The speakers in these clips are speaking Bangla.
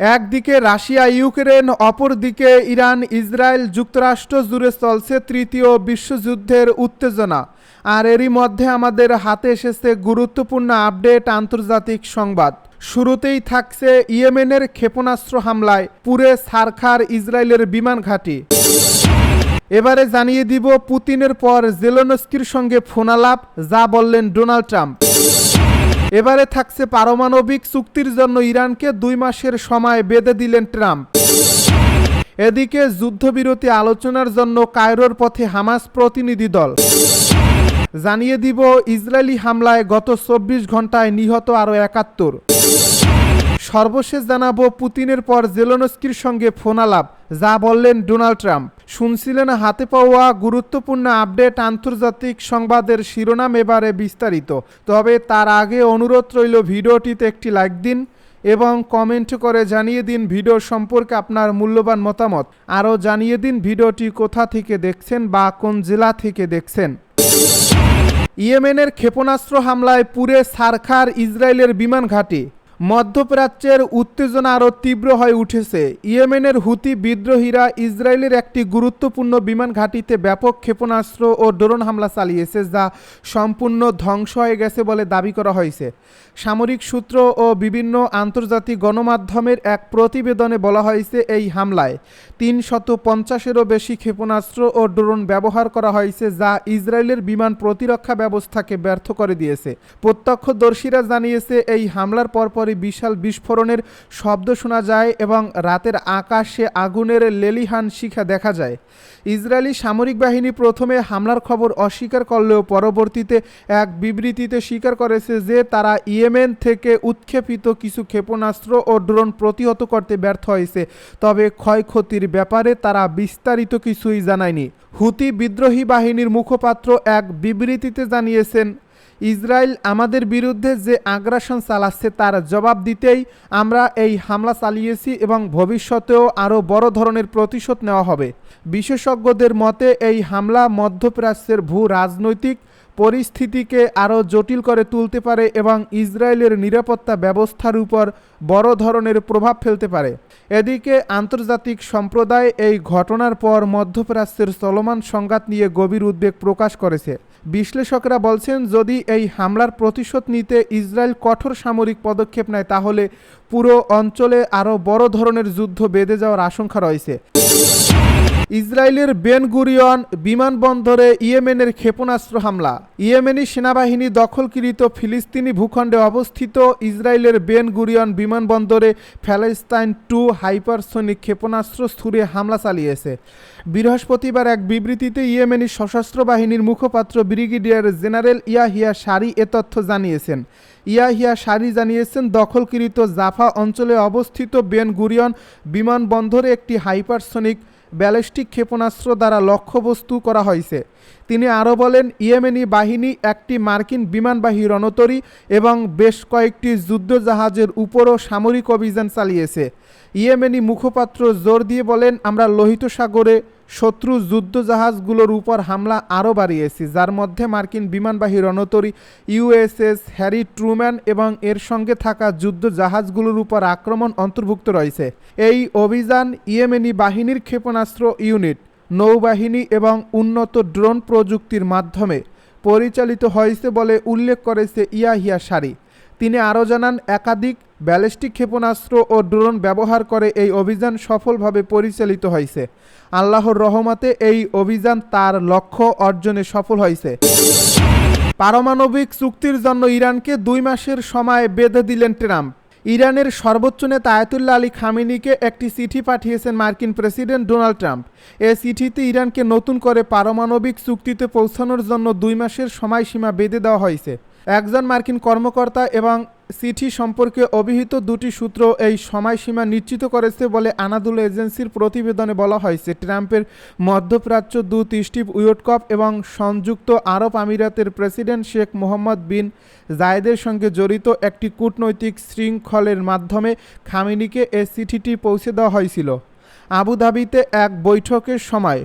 একদিকে রাশিয়া, ইউক্রেন, অপরদিকে ইরান, ইসরায়েল যুক্তরাষ্ট্র জুড়ে চলছে তৃতীয় বিশ্বযুদ্ধের উত্তেজনা। আর এরই মধ্যে আমাদের হাতে এসেছে গুরুত্বপূর্ণ আপডেট আন্তর্জাতিক সংবাদ। শুরুতেই থাকছে ইয়েমেনের ক্ষেপণাস্ত্র হামলায় পুরে সারখার ইসরায়েলের বিমান ঘাঁটি। এবারে জানিয়ে দিব পুতিনের পর জেলোনস্কির সঙ্গে ফোনালাপ, যা বললেন ডোনাল্ড ট্রাম্প। এবারে থাকছে পারমাণবিক চুক্তির জন্য ইরানকে দুই মাসের সময় বেঁধে দিলেন ট্রাম্প। এদিকে যুদ্ধবিরতি আলোচনার জন্য কায়রোর পথে হামাস প্রতিনিধি দল। জানিয়ে দিব, ইসরায়েলি হামলায় গত চব্বিশ ঘন্টায় নিহত আরও একাত্তর। সর্বশেষ জানাব, পুতিনের পর জেলোনস্কির সঙ্গে ফোনালাপ, যা বললেন ডোনাল্ড ট্রাম্প। শুনছিলেন হাতে পাওয়া গুরুত্বপূর্ণ আপডেট আন্তর্জাতিক সংবাদের শিরোনাম এবারে বিস্তারিত। তবে তার আগে অনুরোধ রইল ভিডিওটিতে একটি লাইক দিন এবং কমেন্ট করে জানিয়ে দিন ভিডিও সম্পর্কে আপনার মূল্যবান মতামত। আরও জানিয়ে দিন ভিডিওটি কোথা থেকে দেখছেন বা কোন জেলা থেকে দেখছেন। ইয়েমেনের ক্ষেপণাস্ত্র হামলায় পুরে সারখার ইসরায়েলের বিমান ঘাঁটি। মধ্যপ্রাচ্যের উত্তেজনা আরও তীব্র হয়ে উঠেছে। ইয়েমেনের হুতি বিদ্রোহীরা ইসরায়েলের একটি গুরুত্বপূর্ণ বিমান ঘাঁটিতে ব্যাপক ক্ষেপণাস্ত্র ও ড্রোন হামলা চালিয়েছে, যা সম্পূর্ণ ধ্বংস হয়ে গেছে বলে দাবি করা হয়েছে। সামরিক সূত্র ও বিভিন্ন আন্তর্জাতিক গণমাধ্যমের এক প্রতিবেদনে বলা হয়েছে এই হামলায় তিন শত পঞ্চাশেরও বেশি ক্ষেপণাস্ত্র ও ড্রোন ব্যবহার করা হয়েছে, যা ইসরায়েলের বিমান প্রতিরক্ষা ব্যবস্থাকে ব্যর্থ করে দিয়েছে। প্রত্যক্ষদর্শীরা জানিয়েছে, এই হামলার পরপরই বিশাল বিস্ফোরণের শব্দ শোনা যায় এবং রাতের আকাশে আগুনের লেলিহান শিখা দেখা যায়। ইসরায়েলি সামরিক বাহিনী প্রথমে হামলার খবর অস্বীকার করলেও পরবর্তীতে এক বিবৃতিতে স্বীকার করেছে যে তারা ইয়েমেন থেকে উৎক্ষেপিত কিছু ক্ষেপণাস্ত্র ও ড্রোন প্রতিহত করতে ব্যর্থ হয়েছে। তবে ক্ষয়ক্ষতির ব্যাপারে তারা বিস্তারিত কিছুই জানায়নি। হুতি বিদ্রোহী বাহিনীর মুখপাত্র এক বিবৃতিতে জানিয়েছেন ইসরায়েল আমাদের বিরুদ্ধে যে আগ্রাসন চালাচ্ছে তার জবাব দিতেই আমরা এই হামলা চালিয়েছি এবং ভবিষ্যতেও আরও বড় ধরনের প্রতিশোধ নেওয়া হবে। বিশেষজ্ঞদের মতে, এই হামলা মধ্যপ্রাচ্যের ভূ রাজনৈতিক পরিস্থিতিকে আরও জটিল করে তুলতে পারে এবং ইসরায়েলের নিরাপত্তা ব্যবস্থার উপর বড় ধরনের প্রভাব ফেলতে পারে। এদিকে আন্তর্জাতিক সম্প্রদায় এই ঘটনার পর মধ্যপ্রাচ্যের চলমান সংঘাত নিয়ে গভীর উদ্বেগ প্রকাশ করেছে। বিশ্লেষকরা বলছেন, যদি এই হামলার প্রতিশোধ নিতে ইসরায়েল কঠোর সামরিক পদক্ষেপ নেয়, তাহলে পুরো অঞ্চলে আরও বড় ধরনের যুদ্ধ বেঁধে যাওয়ার আশঙ্কা রয়েছে। ইসরায়েলের বেন গুরিয়ন বিমানবন্দরে ইয়েমেনের ক্ষেপণাস্ত্র হামলা। ইয়েমেনি সেনাবাহিনী দখলকৃত ফিলিস্তিনি ভূখণ্ডে অবস্থিত ইসরায়েলের বেন গুরিয়ন বিমানবন্দরে প্যালেস্তাইন টু হাইপারসোনিক ক্ষেপণাস্ত্র ছুড়ে হামলা চালিয়েছে। বৃহস্পতিবার এক বিবৃতিতে ইয়েমেনি সশস্ত্র বাহিনীর মুখপাত্র ব্রিগেডিয়ার জেনারেল ইয়াহিয়া সারি এ তথ্য জানিয়েছেন। ইয়াহিয়া সারি জানিয়েছেন, দখলকৃত জাফা অঞ্চলে অবস্থিত বেন গুরিয়ন বিমানবন্দরে একটি হাইপারসোনিক ব্যালিস্টিক ক্ষেপণাস্ত্র দ্বারা লক্ষ্যবস্তু করা হয়েছে। তিনি আরও বলেন, ইয়েমেনি বাহিনী একটি মার্কিন বিমানবাহী রণতরী এবং বেশ কয়েকটি যুদ্ধজাহাজের উপরও সামরিক অভিযান চালিয়েছে। ইয়েমেনি মুখপাত্র জোর দিয়ে বলেন, আমরা লোহিত সাগরে শত্রু যুদ্ধজাহাজগুলোর উপর হামলা আরও বাড়িয়েছি, যার মধ্যে মার্কিন বিমানবাহী রণতরী ইউএসএস হ্যারি ট্রুম্যান এবং এর সঙ্গে থাকা যুদ্ধজাহাজগুলোর উপর আক্রমণ অন্তর্ভুক্ত রয়েছে। এই অভিযান ইয়েমেনি বাহিনীর ক্ষেপণাস্ত্র ইউনিট, নৌবাহিনী এবং উন্নত ড্রোন প্রযুক্তির মাধ্যমে পরিচালিত হয়েছে বলে উল্লেখ করেছে ইয়াহিয়া সারি। তিনি আরও জানান, একাধিক ব্যালিস্টিক ক্ষেপণাস্ত্র ও ড্রোন ব্যবহার করে এই অভিযান সফলভাবে পরিচালিত হয়েছে। আল্লাহর রহমতে এই অভিযান তার লক্ষ্য অর্জনে সফল হয়েছে। পারমাণবিক চুক্তির জন্য ইরানকে দুই মাসের সময় বেঁধে দিলেন ট্রাম্প। ইরানের সর্বোচ্চ নেতা আয়াতুল্লাহ আলী খামিনিকে একটি চিঠি পাঠিয়েছেন মার্কিন প্রেসিডেন্ট ডোনাল্ড ট্রাম্প। এ চিঠিতে ইরানকে নতুন করে পারমাণবিক চুক্তিতে পৌঁছানোর জন্য দুই মাসের সময়সীমা বেঁধে দেওয়া হয়েছে। একজন মার্কিন কর্মকর্তা এবং চিঠি সম্পর্কে অভিহিত দুটি সূত্র এই সময়সীমা নিশ্চিত করেছে বলে আনাদুল এজেন্সির প্রতিবেদনে বলা হয়েছে। ট্রাম্পের মধ্যপ্রাচ্য দূত স্টিভ উইটকপ এবং সংযুক্ত আরব আমিরাতের প্রেসিডেন্ট শেখ মোহাম্মদ বিন জায়েদের সঙ্গে জড়িত একটি কূটনৈতিক শৃঙ্খলের মাধ্যমে খামিনিকে এ চিঠিটি পৌঁছে দেওয়া হয়েছিল। আবুধাবিতে এক বৈঠকের সময়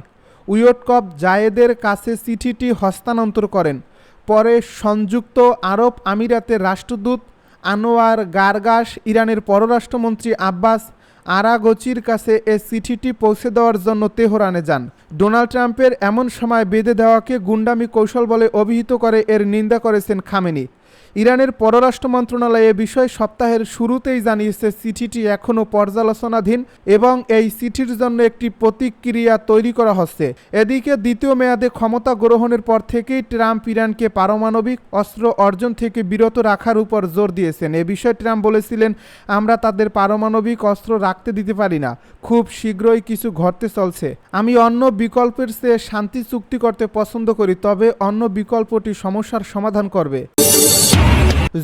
উইটকপ জায়েদের কাছে চিঠিটি হস্তান্তর করেন। পরে সংযুক্ত আরব আমিরাতের রাষ্ট্রদূত আনোয়ার গার্গাস ইরানের পররাষ্ট্রমন্ত্রী আব্বাস আরাগচির কাছে এ চিঠিটি পৌঁছে দেওয়ার জন্য তেহরানে যান। ডোনাল্ড ট্রাম্পের এমন সময় বেঁধে দেওয়াকে গুন্ডামি কৌশল বলে অভিহিত করে এর নিন্দা করেছেন খামেনি। ইরানের পররাষ্ট্র মন্ত্রণালয় এ বিষয়ে সপ্তাহের শুরুতেই জানিয়েছে, চিঠিটি এখনও পর্যালোচনাধীন এবং এই চিঠির জন্য একটি প্রতিক্রিয়া তৈরি করা হচ্ছে। এদিকে দ্বিতীয় মেয়াদে ক্ষমতা গ্রহণের পর থেকেই ট্রাম্প ইরানকে পারমাণবিক অস্ত্র অর্জন থেকে বিরত রাখার উপর জোর দিয়েছেন। এ বিষয়ে ট্রাম্প বলেছিলেন, আমরা তাদের পারমাণবিক অস্ত্র রাখতে দিতে পারি না। খুব শীঘ্রই কিছু ঘটতে চলছে। আমি অন্য বিকল্পের চেয়ে শান্তি চুক্তি করতে পছন্দ করি, তবে অন্য বিকল্পটি সমস্যার সমাধান করবে।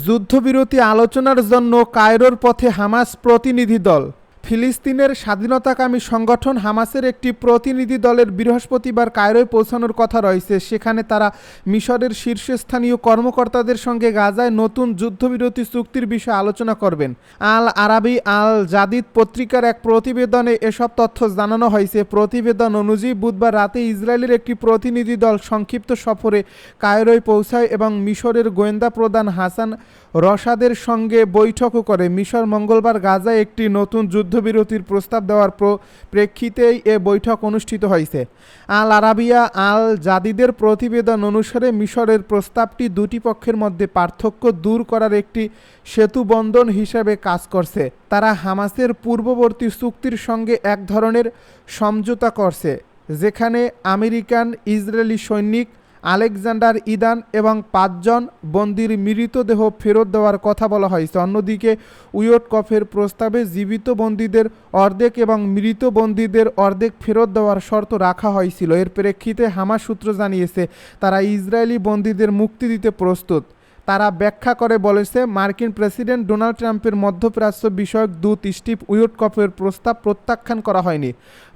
যুদ্ধবিরতি আলোচনার জন্য কায়রোর পথে হামাস প্রতিনিধি দল ফিলিস্তিনের স্বাধীনতাকামী সংগঠন হামাসের একটি প্রতিনিধি দলের বৃহস্পতিবার কায়রোয় পৌঁছানোর কথা রয়েছে। সেখানে তারা মিশরের শীর্ষস্থানীয় কর্মকর্তাদের সঙ্গে গাজায় নতুন যুদ্ধবিরতি চুক্তির বিষয়ে আলোচনা করবেন। আল আরাবি আল জাদিদ পত্রিকার এক প্রতিবেদনে এসব তথ্য জানানো হয়েছে। প্রতিবেদন অনুযায়ী বুধবার রাতে ইসরায়েলের একটি প্রতিনিধি দল সংক্ষিপ্ত সফরে কায়রোয় পৌঁছায় এবং মিশরের গোয়েন্দা প্রধান হাসান রসাদের সঙ্গে বৈঠকও করে। মিশর মঙ্গলবার গাজায় একটি নতুন যুদ্ধবিরতির প্রস্তাব দেওয়ার প্র- প্রেক্ষিতেই এ বৈঠক অনুষ্ঠিত হয়েছে। আল আরাবিয়া আল জাদিদের প্রতিবেদন অনুসারে মিশরের প্রস্তাবটি দুটি পক্ষের মধ্যে পার্থক্য দূর করার একটি সেতু বন্ধন হিসেবে কাজ করছে। তারা হামাসের পূর্ববর্তী চুক্তির সঙ্গে এক ধরনের সমঝোতা করছে, যেখানে আমেরিকান, ইসরায়েলি সৈনিক আলেকজান্ডার ইদান এবং পাঁচজন বন্দির মৃতদেহ ফেরত দেওয়ার কথা বলা হয়েছে। অন্যদিকে উইয়ট কফের প্রস্তাবে জীবিত বন্দীদের অর্ধেক এবং মৃত বন্দীদের অর্ধেক ফেরত দেওয়ার শর্ত রাখা হয়েছিল। এর প্রেক্ষিতে হামাস সূত্র জানিয়েছে, তারা ইসরায়েলি বন্দীদের মুক্তি দিতে প্রস্তুত। তারা ব্যাখ্যা করে বলেছে, মার্কিন প্রেসিডেন্ট ডোনাল্ড ট্রাম্পের মধ্যপ্রাচ্য বিষয়ক দূত স্টিভ উইটকফের প্রস্তাব প্রত্যাখ্যান করা হয়নি,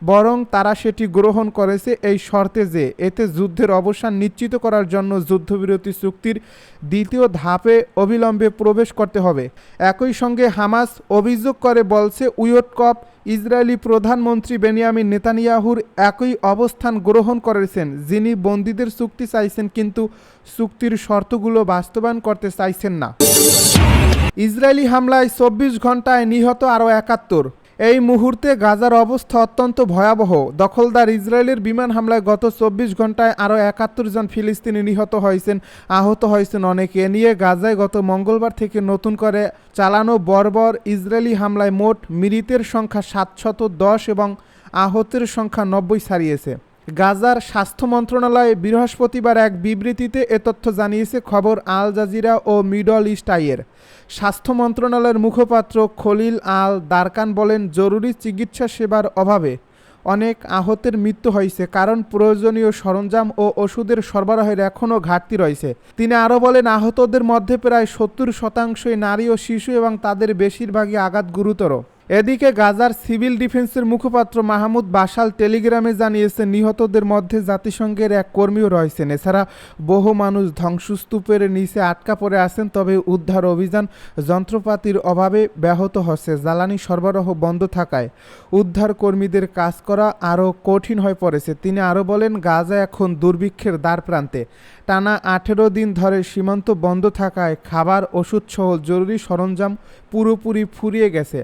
বরং তারা সেটি গ্রহণ করেছে এই শর্তে যে এতে যুদ্ধের অবসান নিশ্চিত করার জন্য যুদ্ধবিরতি চুক্তির দ্বিতীয় ধাপে অবিলম্বে প্রবেশ করতে হবে। একই সঙ্গে হামাস অভিযোগ করে বলছে উইটকপ ইসরায়েলি প্রধানমন্ত্রী বেনিয়ামিন নেতানিয়াহুর একই অবস্থান গ্রহণ করেছেন, যিনি বন্দীদের চুক্তি চাইছেন কিন্তু চুক্তির শর্তগুলো বাস্তবায়ন করতে চাইছেন না। ইসরায়েলি হামলায় চব্বিশ ঘন্টায় নিহত আরও একাত্তর। এই মুহূর্তে গাজার অবস্থা অত্যন্ত ভয়াবহ। দখলদার ইসরায়েলের বিমান হামলায় গত চব্বিশ ঘন্টায় আরও একাত্তর জন ফিলিস্তিনি নিহত হয়েছেন, আহত হয়েছেন অনেকে। নিয়ে গাজায় গত মঙ্গলবার থেকে নতুন করে চালানো বর্বর ইসরায়েলি হামলায় মোট মৃতের সংখ্যা সাতশত দশ এবং আহতের সংখ্যা নব্বই ছাড়িয়েছে। গাজার স্বাস্থ্য মন্ত্রণালয় বৃহস্পতিবার এক বিবৃতিতে এ তথ্য জানিয়েছে খবর আল জাজিরা ও মিডল ইস্ট আইয়ের। স্বাস্থ্য মন্ত্রণালয়ের মুখপাত্র খলিল আল দারকান বলেন, জরুরি চিকিৎসা সেবার অভাবে অনেক আহতের মৃত্যু হয়েছে কারণ প্রয়োজনীয় সরঞ্জাম ও ওষুধের সরবরাহের এখনও ঘাটতি রয়েছে। তিনি আরও বলেন, আহতদের মধ্যে প্রায় সত্তর শতাংশই নারী ও শিশু এবং তাদের বেশিরভাগই আঘাত গুরুতর। এদিকে গাজার সিভিল ডিফেন্সের মুখপাত্র মাহমুদ বাসাল টেলিগ্রামে জানিয়েছেন, নিহতদের মধ্যে জাতিসংঘের এক কর্মীও রয়েছেন। এছাড়া বহু মানুষ ধ্বংসস্তূপের নিচে আটকা পড়ে আছেন, তবে উদ্ধার অভিযান যন্ত্রপাতির অভাবে ব্যাহত হচ্ছে। জ্বালানি সরবরাহ বন্ধ থাকায় উদ্ধার কর্মীদের কাজ করা আরও কঠিন হয়ে পড়েছে। তিনি আরও বলেন, গাজা এখন দুর্ভিক্ষের দ্বার প্রান্তে টানা আঠেরো দিন ধরে সীমান্ত বন্ধ থাকায় খাবার, ওষুধসহ জরুরি সরঞ্জাম পুরোপুরি ফুরিয়ে গেছে।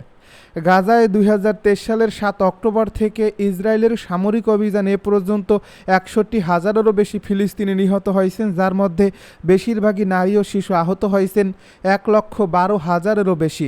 গাজায় দুই হাজার তেইশ সালের সাত অক্টোবর থেকে ইসরায়েলের সামরিক অভিযান এ পর্যন্ত একষট্টি হাজারেরও বেশি ফিলিস্তিনি নিহত হয়েছেন, যার মধ্যে বেশিরভাগই নারী ও শিশু আহত হয়েছেন, এক লক্ষ বারো হাজারেরও বেশি।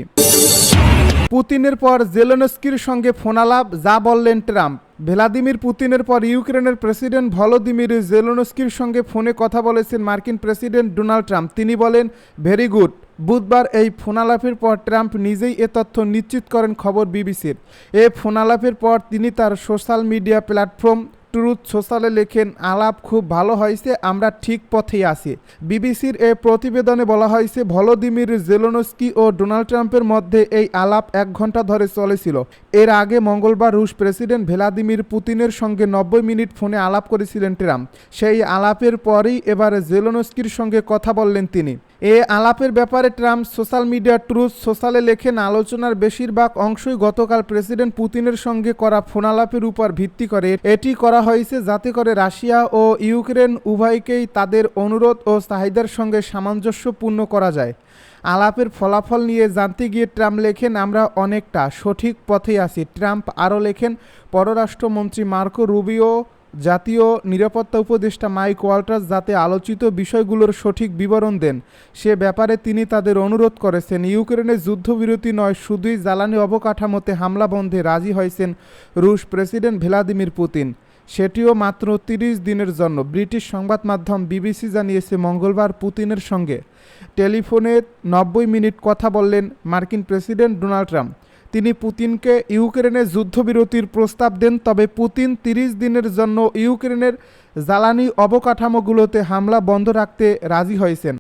পুতিনের পর জেলেনস্কির সঙ্গে ফোনালাপ, যা বললেন ট্রাম্প। ভ্লাদিমির পুতিনের পর ইউক্রেনের প্রেসিডেন্ট ভলোদিমির জেলোনস্কির সঙ্গে ফোনে কথা বলেছেন মার্কিন প্রেসিডেন্ট ডোনাল্ড ট্রাম্প। তিনি বলেন, ভেরি গুড। বুধবার এই ফোনালাপের পর ট্রাম্প নিজেই এ তথ্য নিশ্চিত করেন খবর বিবিসির। এ ফোনালাপের পর তিনি তার সোশ্যাল মিডিয়া প্ল্যাটফর্ম ট্রুথ সোশ্যালে লেখেন, আলাপ খুব ভালো হয়েছে, আমরা ঠিক পথেই আছি। বিবিসির এ প্রতিবেদনে বলা হয়েছে, ভলোদিমির জেলোনস্কি ও ডোনাল্ড ট্রাম্পের মধ্যে এই আলাপ এক ঘণ্টা ধরে চলেছিল। এর আগে মঙ্গলবার রুশ প্রেসিডেন্ট ভ্লাদিমির পুতিনের সঙ্গে নব্বই মিনিট ফোনে আলাপ করেছিলেন ট্রাম্প। সেই আলাপের পরেই এবার জেলোনস্কির সঙ্গে কথা বললেন তিনি। এ আলাপের ব্যাপারে ট্রাম্প সোশ্যাল মিডিয়া ট্রুথ সোশ্যালে লেখেন, আলোচনার বেশিরভাগ অংশই গতকাল প্রেসিডেন্ট পুতিনের সঙ্গে করা ফোনালাপের উপর ভিত্তি করে। এটি করা হয়েছে যাতে করে রাশিয়া ও ইউক্রেন উভয়কেই তাদের অনুরোধ ও চাহিদার সঙ্গে সামঞ্জস্যপূর্ণ করা যায়। আলাপের ফলাফল নিয়ে জানতে গিয়ে ট্রাম্প লেখেন, আমরা অনেকটা সঠিক পথে আছি। ট্রাম্প আরও লেখেন, পররাষ্ট্রমন্ত্রী মার্কো রুবিও জাতীয় নিরাপত্তা উপদেষ্টা মাইক ওয়াল্টার্স যাতে আলোচিত বিষয়গুলোর সঠিক বিবরণ দেন, সে ব্যাপারে তিনি তাদের অনুরোধ করেছেন। ইউক্রেনের যুদ্ধবিরতি নয়, শুধুই জ্বালানি অবকাঠামোতে হামলা বন্ধে রাজি হয়েছেন রুশ প্রেসিডেন্ট ভ্লাদিমির পুতিন। সেটিও মাত্র তিরিশ দিনের জন্য, ব্রিটিশ সংবাদ মাধ্যম বিবিসি জানিয়েছে মঙ্গলবার পুতিনের সঙ্গে। টেলিফোনে নব্বই মিনিট কথা বললেন মার্কিন প্রেসিডেন্ট ডোনাল্ড ট্রাম্প। তিনি পুতিনকে ইউক্রেনের যুদ্ধবিরতির প্রস্তাব দেন, তবে পুতিন তিরিশ দিনের জন্য ইউক্রেনের জ্বালানি অবকাঠামোগুলোতে হামলা বন্ধ রাখতে রাজি হয়েছেন।